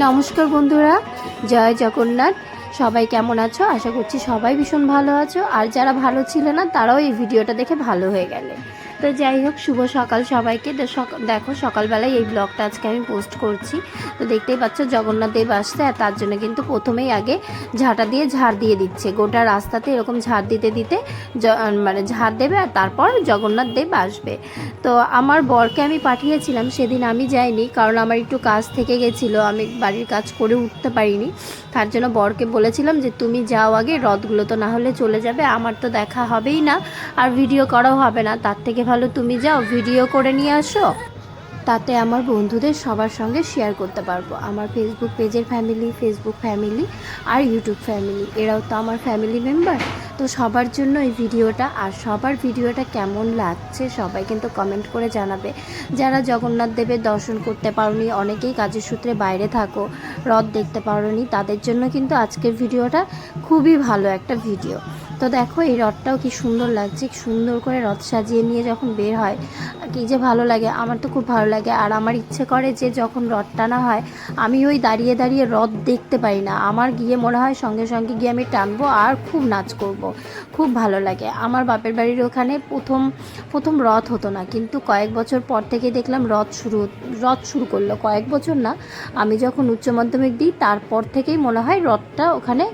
নমস্কার বন্ধুরা, জয় জগন্নাথ। সবাই কেমন আছো? আশা করছি সবাই ভীষণ ভালো আছো। আর যারা ভালো ছিল না, তারাও এই ভিডিওটা দেখে ভালো হয়ে গেলে। তো যাই হোক, শুভ সকাল সবাইকে। দেখো, সকালবেলায় এই ব্লগটা আজকে আমি পোস্ট করছি। তো দেখতেই পাচ্ছ, জগন্নাথ দেব আসছে আর তার জন্য কিন্তু প্রথমেই আগে ঝাঁটা দিয়ে ঝাড় দিয়ে দিচ্ছে। গোটা রাস্তাতে এরকম ঝাড় দিতে দিতে মানে ঝাড় দেবে আর তারপর জগন্নাথ দেব আসবে। তো আমার বরকে আমি পাঠিয়েছিলাম, সেদিন আমি যাইনি কারণ আমার একটু কাজ থেকে গেছিল, আমি বাড়ির কাজ করে উঠতে পারিনি। তার জন্য বরকে বলেছিলাম যে, তুমি যাও আগে, রথগুলো তো না হলে চলে যাবে, আমার তো দেখা হবেই না, আর ভিডিও করাও হবে না। তার থেকে ভালো তুমি যাও ভিডিও করে নিয়ে আসো। তাতে আমার বন্ধুদের সবার সঙ্গে শেয়ার করতে পারব। আমার ফেসবুক পেজের ফ্যামিলি ফেসবুক ফ্যামিলি আর ইউটিউব ফ্যামিলি এরাও তো আমার ফ্যামিলি মেম্বার তো সবার জন্য এই ভিডিওটা আর সবার ভিডিওটা কেমন লাগছে সবাই কিন্তু কমেন্ট করে জানাবে। যারা জগন্নাথ দেবের দর্শন করতে পারোনি, অনেকেই কাজের সূত্রে বাইরে থাকো, রথ দেখতে পারোনি, তাদের জন্য কিন্তু আজকের ভিডিওটা খুবই ভালো একটা ভিডিও তো দেখো এই রথটাও কি সুন্দর লাগছে সুন্দর করে রথ সাজিয়ে নিয়ে যখন বের হয়, কি যে ভালো লাগে, আমার তো খুব ভালো লাগে। আর আমার ইচ্ছে করে যে যখন রথ টানা হয়, আমি ওই দাঁড়িয়ে দাঁড়িয়ে রথ দেখতে পারি না। আমার গিয়ে মনে হয় সঙ্গে সঙ্গে গিয়ে আমি টানবো আর খুব নাচ করব। খুব ভালো লাগে। আমার বাপের বাড়ির ওখানে প্রথম প্রথম রথ হতো না। কিন্তু কয়েক বছর পর থেকে দেখলাম রথ শুরু রথ শুরু করল। কয়েক বছর না, আমি যখন উচ্চ মাধ্যমিক দিই, তারপর থেকেই মনে হয় রথটা ওখানে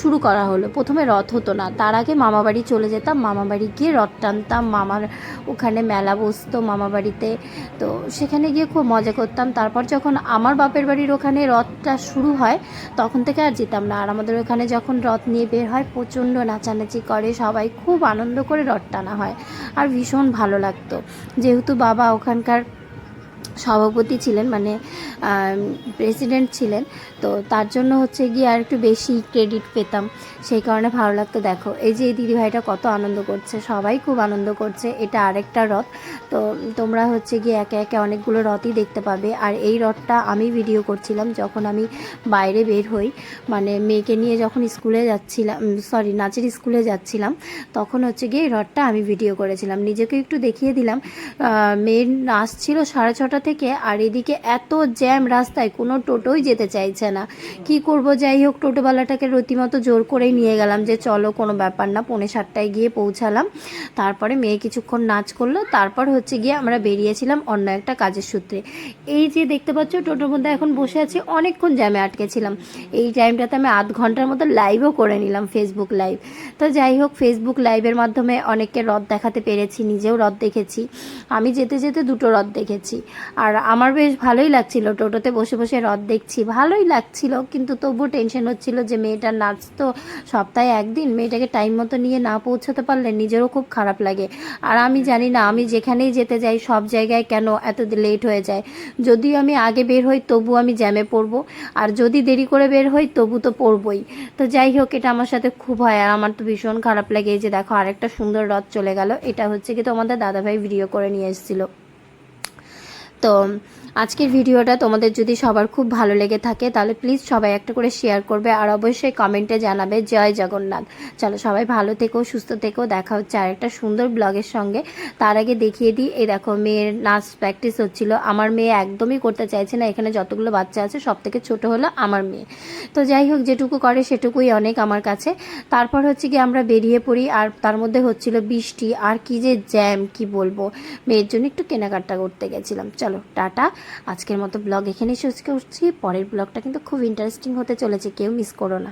শুরু করা হলো। প্রথমে রথ হতো না। তার আগে মামা বাড়ি চলে যেতাম, মামা বাড়ি গিয়ে রথ টানতাম, মামার ওখানে মেলা বসতো, মামা বাড়িতে। তো সেখানে গিয়ে খুব মজা করতাম। তারপর যখন আমার বাপের বাড়ির ওখানে রথটা শুরু হয়, তখন থেকে আর যেতাম না। আর আমাদের ওখানে যখন রথ নিয়ে বের হয়, প্রচণ্ড নাচানাচি করে, সবাই খুব আনন্দ করে রথ টানা হয়। আর ভীষণ ভালো লাগতো। যেহেতু বাবা ওখানকার সভাপতি ছিলেন মানে প্রেসিডেন্ট ছিলেন। তো তার জন্য হচ্ছে গিয়ে আর একটু বেশি ক্রেডিট পেতাম। সেই কারণে ভালো লাগতো। দেখো, এই যে এই দিদিভাইটা কত আনন্দ করছে, সবাই খুব আনন্দ করছে। এটা আরেকটা রথ। তো তোমরা হচ্ছে গিয়ে একে একে অনেকগুলো রথই দেখতে পাবে। আর এই রথটা আমি ভিডিও করছিলাম যখন আমি বাইরে বের হই। মানে মেয়েকে নিয়ে যখন স্কুলে যাচ্ছিলাম সরি নাচের স্কুলে যাচ্ছিলাম, তখন হচ্ছে গিয়ে এই রথটা আমি ভিডিও করেছিলাম। নিজেকে একটু দেখিয়ে দিলাম। মেয়ের নাচ ছিল সাড়ে ছটা থেকে আর এদিকে এত জ্যাম রাস্তায় কোনো টোটোই যেতে চাইছে না। কি করব? যাই হোক, টোটোওয়ালাটাকে রীতিমতো জোর করেই নিয়ে গেলাম যে, চলো, কোনো ব্যাপার না। পৌনে সাতটায় গিয়ে পৌঁছালাম। তারপরে মেয়ে কিছুক্ষণ নাচ করল। তারপর হচ্ছে গিয়ে আমরা বেরিয়েছিলাম অন্য একটা কাজের সূত্রে। এই যে দেখতে পাচ্ছ, টোটোর মধ্যে এখন বসে আছি, অনেকক্ষণ জ্যামে আটকেছিলাম এই টাইমটাতে আমি আধ ঘণ্টার মতো লাইভও করে নিলাম ফেসবুক লাইভ তো যাই হোক ফেসবুক লাইভের মাধ্যমে অনেককে রথ দেখাতে পেরেছি, নিজেও রথ দেখেছি। আমি যেতে যেতে দুটো রথ দেখেছি। আর আমার বেশ ভালোই লাগছিল, টোটোতে বসে বসে রথ দেখছি। ভালোই লাগছিল, কিন্তু তবুও টেনশন হচ্ছিল যে মেয়েটার নাচ তো সপ্তাহে একদিন, মেয়েটাকে টাইম মতো নিয়ে না পৌঁছাতে পারলে নিজেরও খুব খারাপ লাগে। আর আমি জানি না, আমি যেখানেই যেতে যাই, সব জায়গায় কেন এত লেট হয়ে যায়। যদিও আমি আগে বের হই তবু আমি জ্যামে পড়ব। আর যদি দেরি করে বের হই, তবু তো পড়বই। তো যাই হোক, এটা আমার সাথে খুব হয়, আর আমার তো ভীষণ খারাপ লাগে এই যে দেখো আরেকটা সুন্দর রথ চলে গেল। এটা হচ্ছে কি তোমাদের দাদাভাই ভিডিও করে নিয়ে এসেছিল। তো আজকের ভিডিওটা তোমাদের যদি সবার খুব ভালো লেগে থাকে, তাহলে প্লিজ সবাই একটা করে শেয়ার করবে আর অবশ্যই কমেন্টে জানাবে, জয় জগন্নাথ। চলো সবাই ভালো থেকো, সুস্থ থেকো, দেখা হচ্ছে আর একটা সুন্দর ব্লগের সঙ্গে। তার আগে দেখিয়ে দিই, এই দেখো মেয়ের নাচ প্র্যাকটিস হচ্ছিল। আমার মেয়ে একদমই করতে চাইছে না, এখানে যতগুলো বাচ্চা আছে সব থেকে ছোটো হলো আমার মেয়ে। তো যাই হোক, যেটুকু করে সেটুকুই অনেক আমার কাছে। তারপর হচ্ছে কি আমরা বেরিয়ে পড়ি, আর তার মধ্যে হচ্ছিল বৃষ্টি, আর কি যে জ্যাম কি বলব? মেয়ের জন্য একটু কেনাকাটা করতে গেছিলাম। চলো, টাটা। আজকের মতো ব্লগ এখানে শেষ করছি। পরের ব্লগটা কিন্তু খুব ইন্টারেস্টিং হতে চলেছে, কেউ মিস করো না।